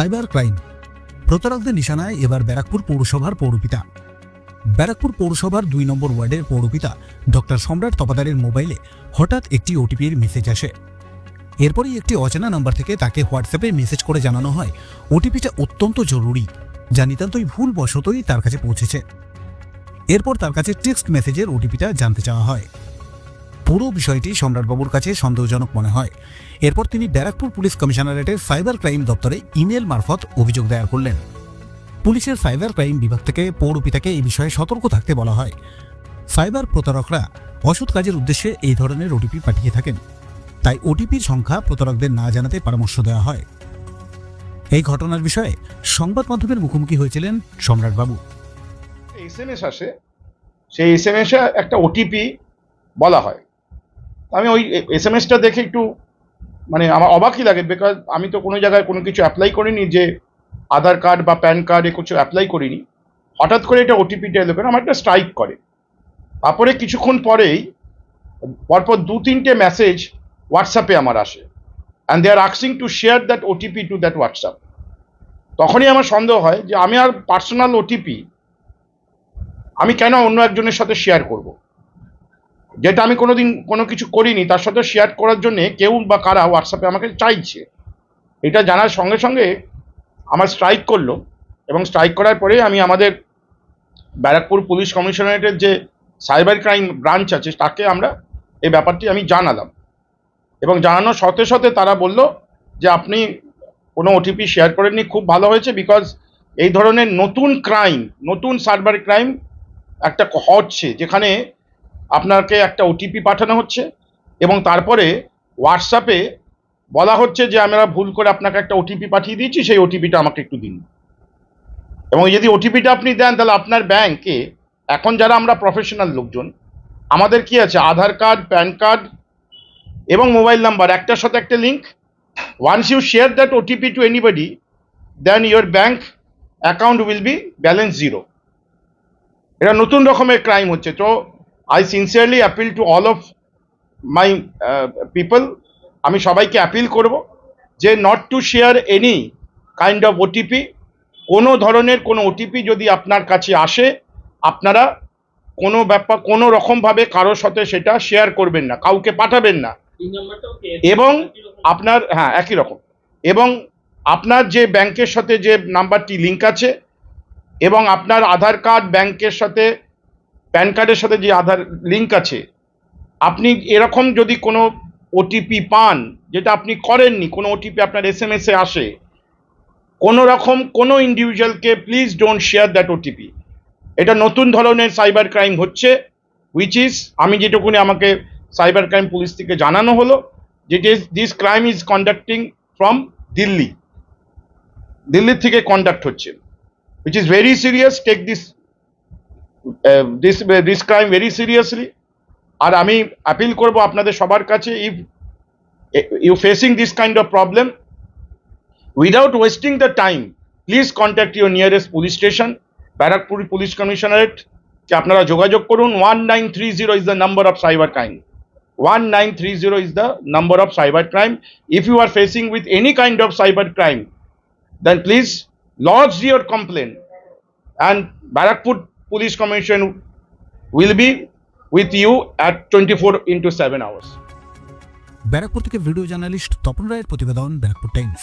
Cyber crime. প্রতারকদের নিশানায় এবার ব্যারাকপুর পৌরসভার পৌরপিতা। ব্যারাকপুর পৌরসভার দুই নম্বর ওয়ার্ডের পৌরপিতা ডক্টর সম্রাট তপাদারের মোবাইলে হঠাৎ একটি ওটিপির মেসেজ আসে। এরপরই একটি অচেনা নাম্বার থেকে তাকে হোয়াটসঅ্যাপে মেসেজ করে জানানো হয়, ওটিপিটা অত্যন্ত জরুরি, যা নিতান্তই ভুলবশতই তার কাছে পৌঁছেছে। এরপর তার কাছে টেক্সট মেসেজের ওটিপিটা জানতে চাওয়া হয়। পুরো বিষয়টি সম্রাটবাবুর কাছে সন্দেহজনক মনে হয়। এরপর তিনি ব্যারাকপুর পুলিশ কমিশনারেটের সাইবার ক্রাইম দপ্তরে ইমেল মারফত অভিযোগ দায়ের করলেন। পুলিশের সাইবার ক্রাইম বিভাগ থেকে পৌরপিতাকে এই বিষয়ে সতর্ক থাকতে বলা হয়। সাইবার প্রতারকরা অসৎ কাজের উদ্দেশ্যে এই ধরনের ওটিপি পাঠিয়ে থাকেন। তাই ওটিপির সংখ্যা প্রতারকদের না জানাতে পরামর্শ দেওয়া হয়। এই ঘটনার বিষয়ে সংবাদ মাধ্যমের মুখোমুখি হয়েছিলেন সম্রাটবাবু। এস এম এস আসে, সেই এস এম এসে একটা ওটিপি বলা হয়। আমি ওই এস এম এসটা দেখে একটু মানে আমার অবাকই লাগে বিকজ আমি তো কোনো জায়গায় কোনো কিছু অ্যাপ্লাই করিনি যে আধার কার্ড বা প্যান কার্ডে কিছু অ্যাপ্লাই করিনি। হঠাৎ করে এটা ওটিপিটা এলো কেন? আমার একটা স্ট্রাইক করে। তারপরে কিছুক্ষণ পরেই, পরপর দু, তিনটে মেসেজ হোয়াটসঅ্যাপে আমার আসে। And they are আক্সিং to share that OTP to that WhatsApp তখনই আমার সন্দেহ হয় যে আমি আর পার্সোনাল ওটিপি আমি কেন অন্য একজনের সাথে শেয়ার করব? যেটা আমি কোনোদিন কোনো কিছু করিনি, তার সাথে শেয়ার করার জন্য কেউ বা কারা হোয়াটসঅ্যাপে আমাকে চাইছে। এটা জানার সঙ্গে সঙ্গে আমার স্ট্রাইক করল এবং স্ট্রাইক করার পরে আমি আমাদের ব্যারাকপুর পুলিশ কমিশনারেটের যে সাইবার ক্রাইম ব্রাঞ্চ আছে, তাকে আমরা এই ব্যাপারটি আমি জানালাম। এবং জানানোর সাথে সাথে তারা বলল যে, আপনি কোনো ওটিপি শেয়ার করেননি, খুব ভালো হয়েছে বিকজ এই ধরনের নতুন ক্রাইম নতুন সাইবার ক্রাইম একটা হচ্ছে, যেখানে আপনাকে একটা ওটিপি পাঠানো হচ্ছে এবং তারপরে হোয়াটসঅ্যাপে বলা হচ্ছে যে আমরা ভুল করে আপনাকে একটা ওটিপি পাঠিয়ে দিয়েছি, সেই ওটিপিটা আমাকে একটু দিন। এবং যদি ওটিপিটা আপনি দেন, তাহলে আপনার ব্যাংকে এখন যারা আমরা প্রফেশনাল লোকজন, আমাদের কি আছে? আধার কার্ড, প্যান কার্ড এবং মোবাইল নাম্বার, একটার সাথে একটা link once you share that OTP to anybody then your bank account will be balance zero এটা নতুন রকমের ক্রাইম হচ্ছে। তো I sincerely appeal to all of my people আমি সবাইকে অ্যাপিল করব যে not to share any kind of OTP কোনো ধরনের কোনো ওটিপি যদি আপনার কাছে আসে আপনারা কোনো ব্যাপার কোনো রকমভাবে কারোর সাথে সেটা শেয়ার করবেন না কাউকে পাঠাবেন না। এবং আপনার হ্যাঁ একই রকম। এবং আপনার যে ব্যাংকের সাথে যে নাম্বারটি লিঙ্ক আছে এবং আপনার আধার কার্ড ব্যাংকের সাথে প্যান কার্ডের সাথে যে আধার লিঙ্ক আছে, আপনি এরকম যদি কোনো ওটিপি পান, যেটা আপনি করেননি, কোনো ওটিপি আপনার এস এম এসে আসে কোনো রকম কোনো ইন্ডিভিজুয়ালকে please don't share that OTP এটা নতুন ধরনের সাইবার ক্রাইম হচ্ছে উইচ ইজ আমি যেটুকুনি আমাকে সাইবার ক্রাইম পুলিশ থেকে জানানো হলো যে this crime is conducting from Delhi. দিল্লির থেকে কন্ডাক্ট হচ্ছে। which is very serious take this this this crime very seriously. আর আমি অ্যাপিল করব আপনাদের সবার কাছে if you facing this kind of problem without wasting the time please contact your nearest police station Barrackpore police commissionerate কে আপনারা যোগাযোগ করুন। One nine three zero is the number of cyber crime one nine three zero is the number of cyber crime if you are facing with any kind of cyber crime then please lodge your complain and Barakpur Police Commission will be with you at 24 into 7 hours. Barrackpore থেকে video journalist Tapan রায়ের প্রতিবেদন Barrackpore Times